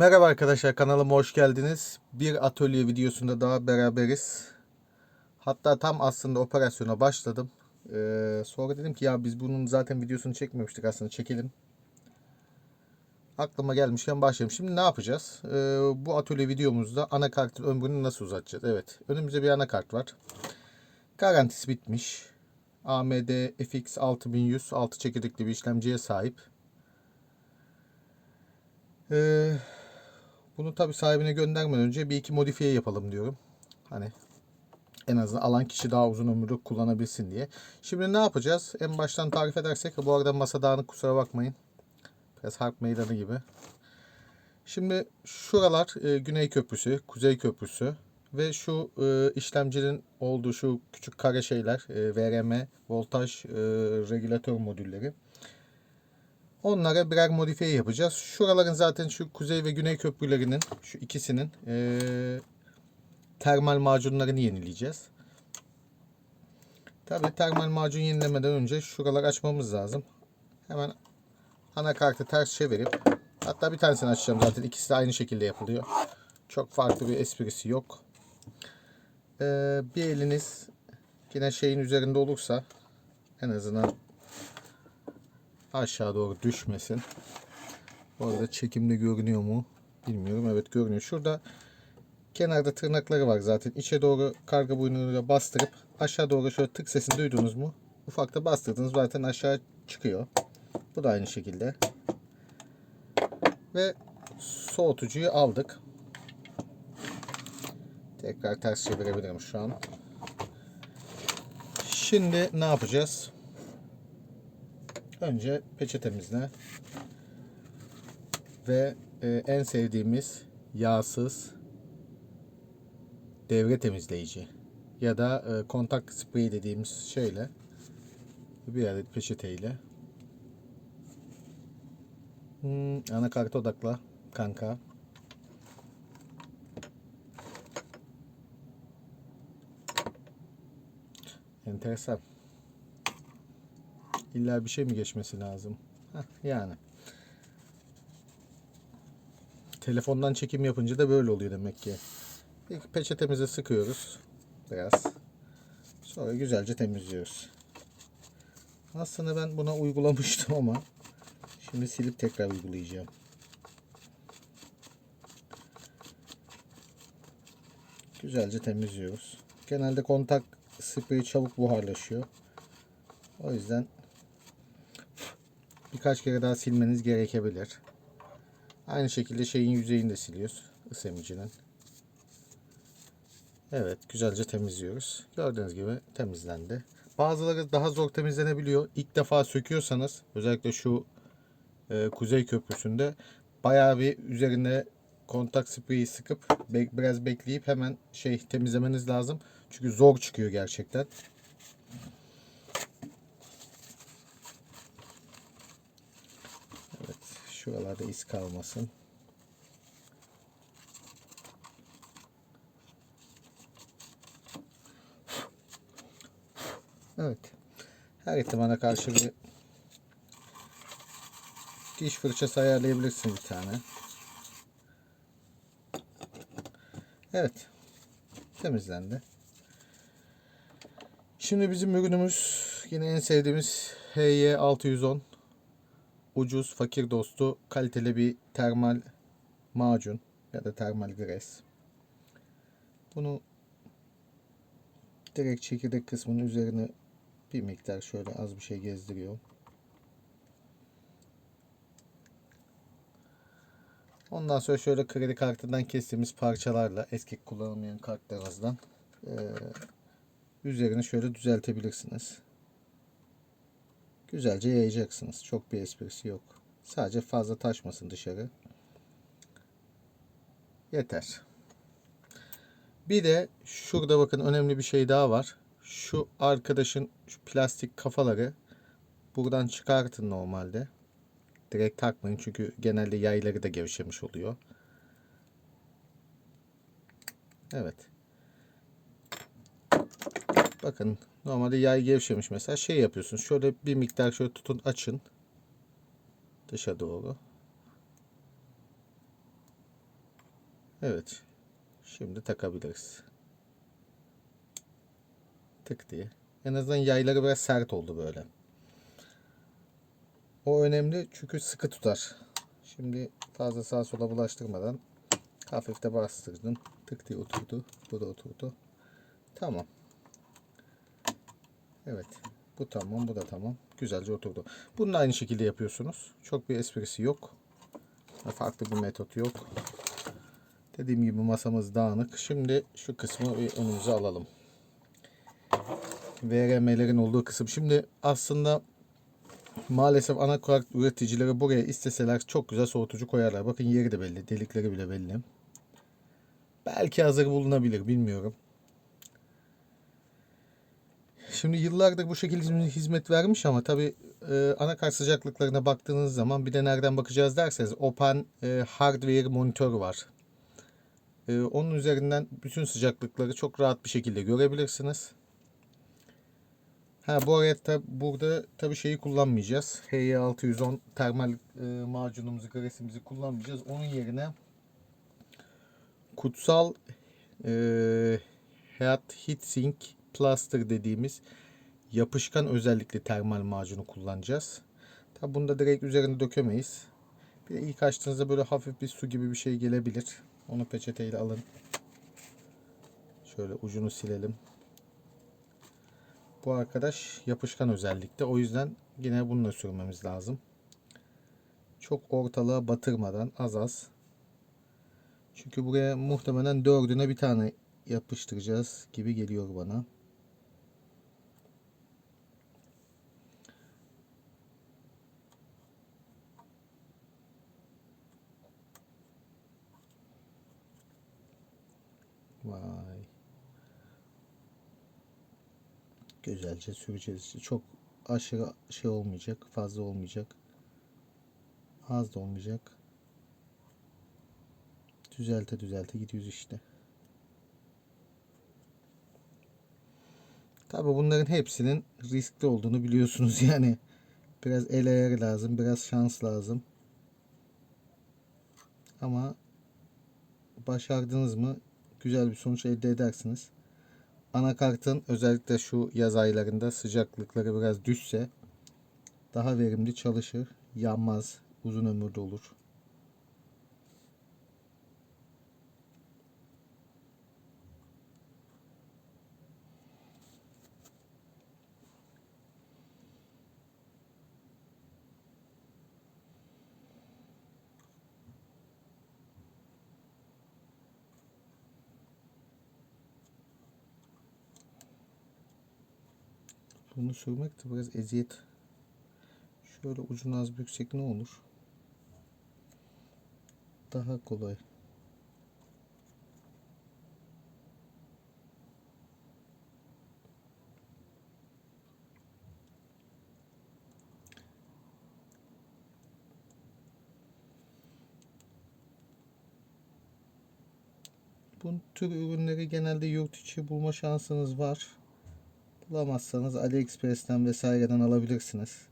Merhaba arkadaşlar kanalıma hoş geldiniz. Bir atölye videosunda daha beraberiz. Hatta tam aslında operasyona başladım. Ee, sonra dedim ki ya biz bunun zaten videosunu çekmemiştik aslında çekelim. Aklıma gelmişken başlayalım. Şimdi ne yapacağız? Ee, bu atölye videomuzda anakartın ömrünü nasıl uzatacağız? Evet önümüzde bir anakart var. Garantisi bitmiş. AMD FX 6100 6 çekirdekli bir işlemciye sahip. Ee, bunu tabi sahibine göndermeden önce bir iki modifiye yapalım diyorum. Hani en azından alan kişi daha uzun ömürlü kullanabilsin diye. Şimdi ne yapacağız? En baştan tarif edersek bu arada masa dağınık kusura bakmayın. Biraz harp meydanı gibi. Şimdi şuralar e, Güney Köprüsü, Kuzey Köprüsü ve şu e, işlemcinin olduğu şu küçük kare şeyler e, VRM, voltaj e, regülatör modülleri. Onlara birer modifiye yapacağız. Şuraların zaten şu kuzey ve güney köprülerinin şu ikisinin eee, termal macunlarını yenileyeceğiz. Tabi termal macun yenilemeden önce şuraları açmamız lazım. Hemen anakartı ters çevirip hatta bir tanesini açacağım zaten ikisi de aynı şekilde yapılıyor. Çok farklı bir esprisi yok. Eee, bir eliniz yine şeyin üzerinde olursa en azından aşağı doğru düşmesin. Bu arada çekimde görünüyor mu bilmiyorum. Evet görünüyor. Şurada kenarda tırnakları var zaten. İçe doğru karga boynuyla bastırıp aşağı doğru şöyle tık sesini duydunuz mu? Ufakta bastırdınız zaten aşağı çıkıyor. Bu da aynı şekilde. Ve soğutucuyu aldık. Tekrar ters çevirebilirim şu an. Şimdi ne yapacağız? Önce peçetemizle ve e, en sevdiğimiz yağsız devre temizleyici ya da e, kontak spreyi dediğimiz şeyle bir adet peçeteyle. Hmm, anakarta odakla kanka. Enteresan İlla bir şey mi geçmesi lazım? Heh, yani. Telefondan çekim yapınca da böyle oluyor demek ki. İlk peçetemize sıkıyoruz. Biraz. Sonra güzelce temizliyoruz. Aslında ben buna uygulamıştım ama şimdi silip tekrar uygulayacağım. Güzelce temizliyoruz. Genelde kontak spreyi çabuk buharlaşıyor. O yüzden birkaç kere daha silmeniz gerekebilir. Aynı şekilde şeyin yüzeyini de siliyoruz. Isemicinin. Evet güzelce temizliyoruz. Gördüğünüz gibi temizlendi. Bazıları daha zor temizlenebiliyor. İlk defa söküyorsanız özellikle şu e, kuzey köprüsünde bayağı bir üzerine kontak spreyi sıkıp be- biraz bekleyip hemen şey temizlemeniz lazım. Çünkü zor çıkıyor gerçekten. Evet, şuralarda iz kalmasın. Evet. Her ihtimale karşı bir diş fırçası ayarlayabilirsin bir tane. Evet. Temizlendi. Şimdi bizim ürünümüz yine en sevdiğimiz HY610 ucuz, fakir dostu, kaliteli bir termal macun ya da termal gres. Bunu direkt çekirdek kısmının üzerine bir miktar şöyle az bir şey gezdiriyor. Ondan sonra şöyle kredi kartından kestiğimiz parçalarla eski kullanılmayan kartlarınızdan eee üzerini şöyle düzeltebilirsiniz. Güzelce yayacaksınız. Çok bir esprisi yok. Sadece fazla taşmasın dışarı. Yeter. Bir de şurada bakın önemli bir şey daha var. Şu arkadaşın şu plastik kafaları buradan çıkartın normalde. Direkt takmayın çünkü genelde yayları da gevşemiş oluyor. Evet. Bakın normalde yay gevşemiş mesela şey yapıyorsunuz. Şöyle bir miktar şöyle tutun açın. Dışa doğru. Evet. Şimdi takabiliriz. Tık diye. En azından yayları biraz sert oldu böyle. O önemli çünkü sıkı tutar. Şimdi fazla sağa sola bulaştırmadan hafif de bastırdım. Tık diye oturdu. Bu da oturdu. Tamam. Evet. Bu tamam. Bu da tamam. Güzelce oturdu. Bunu da aynı şekilde yapıyorsunuz. Çok bir esprisi yok. Farklı bir metot yok. Dediğim gibi masamız dağınık. Şimdi şu kısmı bir önümüze alalım. VRM'lerin olduğu kısım. Şimdi aslında maalesef anakart üreticileri buraya isteseler çok güzel soğutucu koyarlar. Bakın yeri de belli. Delikleri bile belli. Belki hazır bulunabilir. Bilmiyorum. Şimdi yıllardır bu şekilde hizmet vermiş ama tabi e, anakart sıcaklıklarına baktığınız zaman bir de nereden bakacağız derseniz Open e, Hardware monitör var. E, onun üzerinden bütün sıcaklıkları çok rahat bir şekilde görebilirsiniz. Ha bu arada burada tabi şeyi kullanmayacağız. HY610 termal e, macunumuzu, gresimizi kullanmayacağız. Onun yerine kutsal e, Heat Heatsink Plaster dediğimiz yapışkan özellikli termal macunu kullanacağız. Tabi bunu da direkt üzerine dökemeyiz. Bir de ilk açtığınızda böyle hafif bir su gibi bir şey gelebilir. Onu peçeteyle alın. Şöyle ucunu silelim. Bu arkadaş yapışkan özellikte. O yüzden yine bununla sürmemiz lazım. Çok ortalığa batırmadan az az. Çünkü buraya muhtemelen dördüne bir tane yapıştıracağız gibi geliyor bana. Güzelce süreceğiz. Çok aşırı şey olmayacak. Fazla olmayacak. Az da olmayacak. Düzelte düzelte gidiyoruz işte. Tabi bunların hepsinin riskli olduğunu biliyorsunuz yani. Biraz el ayarı lazım. Biraz şans lazım. Ama başardınız mı güzel bir sonuç elde edersiniz. Anakartın özellikle şu yaz aylarında sıcaklıkları biraz düşse daha verimli çalışır. Yanmaz. Uzun ömürlü olur. Bunu sürmek de biraz eziyet. Şöyle ucunu az büksek ne olur? Daha kolay. Bu tür ürünleri genelde yurt içi bulma şansınız var. Bulamazsanız AliExpress'ten vesaireden alabilirsiniz.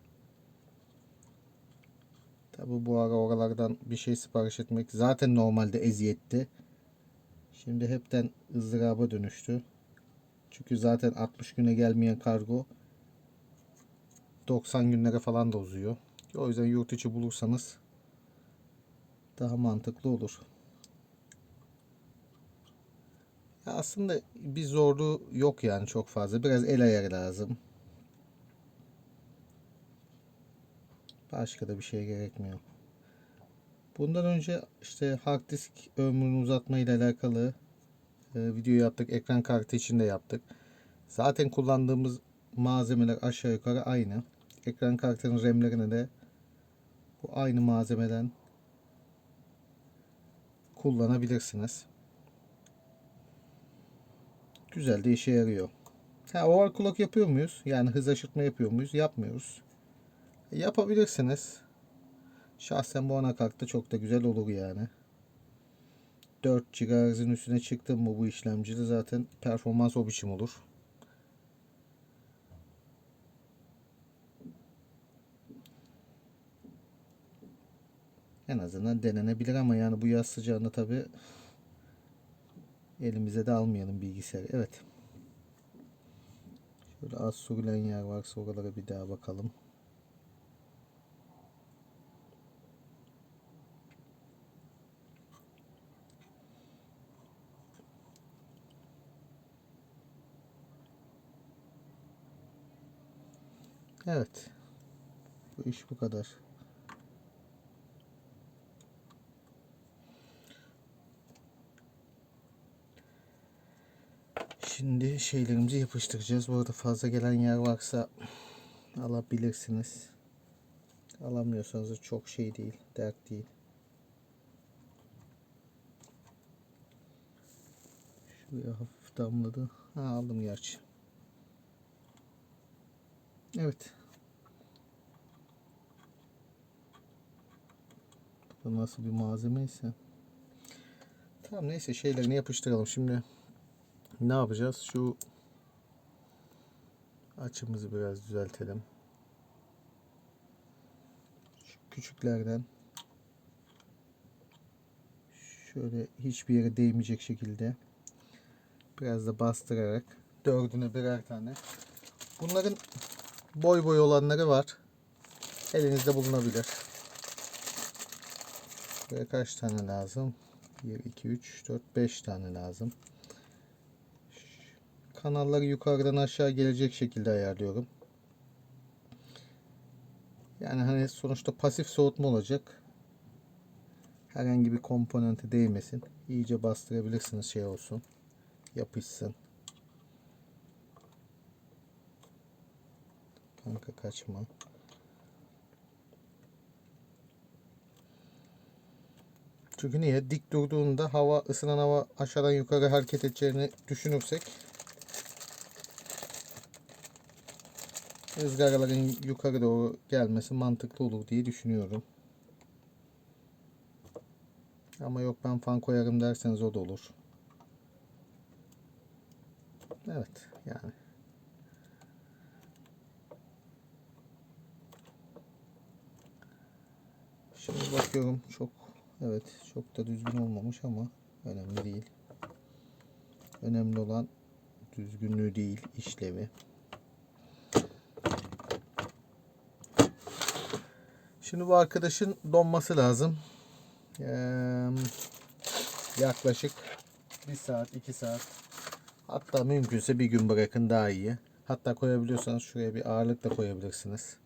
Tabi bu ara oralardan bir şey sipariş etmek zaten normalde eziyetti. Şimdi hepten ızdıraba dönüştü. Çünkü zaten 60 güne gelmeyen kargo 90 günlere falan da uzuyor. O yüzden yurt içi bulursanız daha mantıklı olur. Ya aslında bir zorluğu yok yani çok fazla. Biraz el ayarı lazım. Başka da bir şey gerekmiyor. Bundan önce işte hard disk ömrünü uzatma ile alakalı e, video yaptık. Ekran kartı için de yaptık. Zaten kullandığımız malzemeler aşağı yukarı aynı. Ekran kartının RAM'lerine de bu aynı malzemeden kullanabilirsiniz. Güzel de işe yarıyor. Ha, overclock yapıyor muyuz? Yani hız aşırtma yapıyor muyuz? Yapmıyoruz. E, yapabilirsiniz. Şahsen bu anakartta çok da güzel olur yani. 4 GHz'in üstüne çıktım mı bu işlemcide zaten performans o biçim olur. En azından denenebilir ama yani bu yaz sıcağında tabi Elimize de almayalım bilgisayarı. Evet. Şöyle az sürülen yer varsa oralara bir daha bakalım. Evet. Bu iş bu kadar. Şimdi şeylerimizi yapıştıracağız. Bu arada fazla gelen yer varsa alabilirsiniz. Alamıyorsanız da çok şey değil, dert değil. Şuraya hafif damladı. Ha aldım gerçi. Evet. Bu nasıl bir malzeme ise. Tamam neyse şeylerini yapıştıralım. Şimdi ne yapacağız? Şu açımızı biraz düzeltelim. Şu küçüklerden şöyle hiçbir yere değmeyecek şekilde biraz da bastırarak dördüne birer tane. Bunların boy boy olanları var. Elinizde bulunabilir. Buraya kaç tane lazım? 1, 2, 3, 4, 5 tane lazım. Kanalları yukarıdan aşağı gelecek şekilde ayarlıyorum. Yani hani sonuçta pasif soğutma olacak. Herhangi bir komponente değmesin. İyice bastırabilirsiniz şey olsun. Yapışsın. Kanka kaçma. Çünkü niye? Dik durduğunda hava, ısınan hava aşağıdan yukarı hareket edeceğini düşünürsek ızgaraların yukarı doğru gelmesi mantıklı olur diye düşünüyorum. Ama yok ben fan koyarım derseniz o da olur. Evet yani. Şimdi bakıyorum çok evet çok da düzgün olmamış ama önemli değil. Önemli olan düzgünlüğü değil işlevi. Şimdi bu arkadaşın donması lazım. Ee, yaklaşık bir saat, iki saat. Hatta mümkünse bir gün bırakın daha iyi. Hatta koyabiliyorsanız şuraya bir ağırlık da koyabilirsiniz.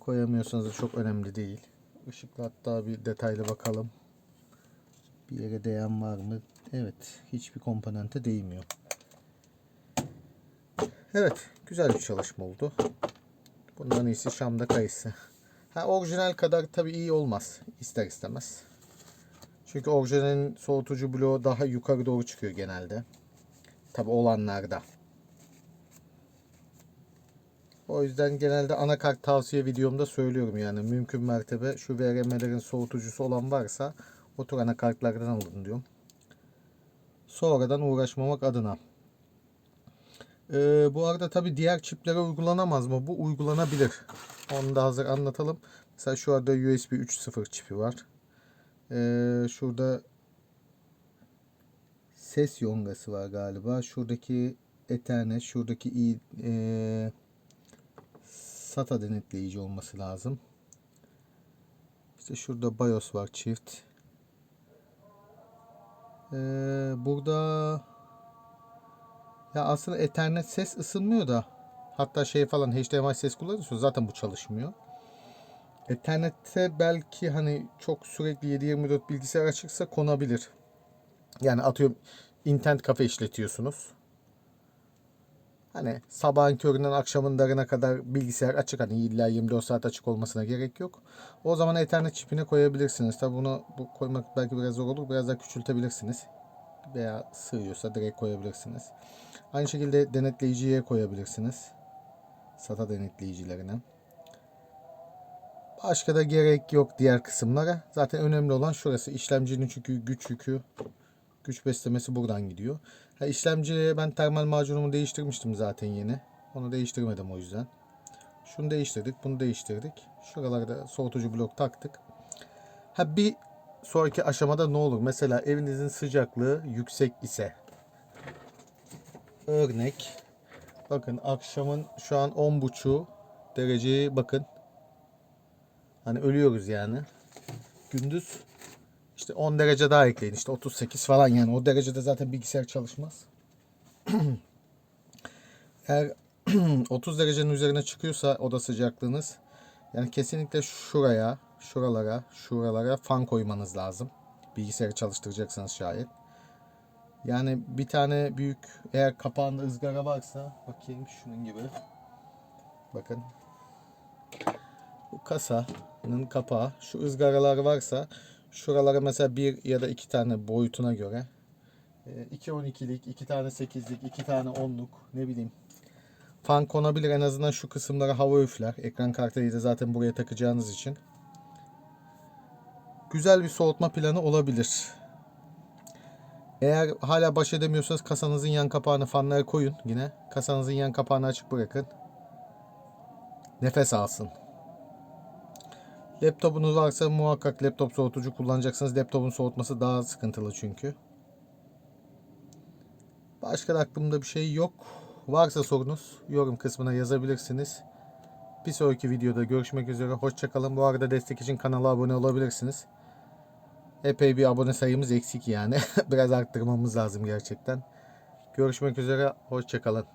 Koyamıyorsanız da çok önemli değil. Işıkla hatta bir detaylı bakalım. Bir yere değen var mı? Evet. Hiçbir komponente değmiyor. Evet. Güzel bir çalışma oldu. Bundan iyisi Şam'da kayısı. Ha orijinal kadar tabii iyi olmaz. ister istemez. Çünkü orijinalin soğutucu bloğu daha yukarı doğru çıkıyor genelde. Tabi olanlarda. O yüzden genelde anakart tavsiye videomda söylüyorum yani mümkün mertebe şu VRM'lerin soğutucusu olan varsa o tür anakartlardan alın diyorum. Sonradan uğraşmamak adına. Ee, bu arada tabi diğer çiplere uygulanamaz mı? Bu uygulanabilir. Onu da hazır anlatalım. Mesela şu anda USB 3.0 çipi var. Ee, şurada ses yongası var galiba. Şuradaki Ethernet, şuradaki e, SATA denetleyici olması lazım. İşte şurada BIOS var çift. Ee, burada ya aslında Ethernet ses ısınmıyor da hatta şey falan HDMI ses kullanıyorsunuz zaten bu çalışmıyor. Ethernet'te belki hani çok sürekli 7-24 bilgisayar açıksa konabilir. Yani atıyorum internet kafe işletiyorsunuz. Hani sabahın köründen akşamın darına kadar bilgisayar açık. Hani illa 24 saat açık olmasına gerek yok. O zaman Ethernet çipine koyabilirsiniz. Tabi bunu bu koymak belki biraz zor olur. Biraz daha küçültebilirsiniz. Veya sığıyorsa direkt koyabilirsiniz. Aynı şekilde denetleyiciye koyabilirsiniz. SATA denetleyicilerine. Başka da gerek yok diğer kısımlara. Zaten önemli olan şurası. İşlemcinin çünkü güç yükü, güç beslemesi buradan gidiyor. Ha, işlemciye ben termal macunumu değiştirmiştim zaten yeni. Onu değiştirmedim o yüzden. Şunu değiştirdik, bunu değiştirdik. Şuralarda soğutucu blok taktık. Ha bir sonraki aşamada ne olur? Mesela evinizin sıcaklığı yüksek ise. Örnek. Bakın akşamın şu an 10.30 dereceyi bakın. Hani ölüyoruz yani. Gündüz işte 10 derece daha ekleyin. İşte 38 falan yani. O derecede zaten bilgisayar çalışmaz. Eğer 30 derecenin üzerine çıkıyorsa oda sıcaklığınız yani kesinlikle şuraya şuralara şuralara fan koymanız lazım bilgisayarı çalıştıracaksanız şayet yani bir tane büyük eğer kapağında ızgara varsa bakayım şunun gibi. Bakın. Bu kasanın kapağı şu ızgaralar varsa şuralara mesela bir ya da iki tane boyutuna göre 2 12'lik, 2 tane 8'lik, 2 tane 10'luk ne bileyim fan konabilir en azından şu kısımlara hava üfler. Ekran kartıyı da zaten buraya takacağınız için. Güzel bir soğutma planı olabilir. Eğer hala baş edemiyorsanız kasanızın yan kapağını fanlara koyun yine. Kasanızın yan kapağını açık bırakın. Nefes alsın. Laptopunuz varsa muhakkak laptop soğutucu kullanacaksınız. Laptopun soğutması daha sıkıntılı çünkü. Başka da aklımda bir şey yok. Varsa sorunuz yorum kısmına yazabilirsiniz. Bir sonraki videoda görüşmek üzere. Hoşçakalın. Bu arada destek için kanala abone olabilirsiniz. Epey bir abone sayımız eksik yani. Biraz arttırmamız lazım gerçekten. Görüşmek üzere. Hoşçakalın.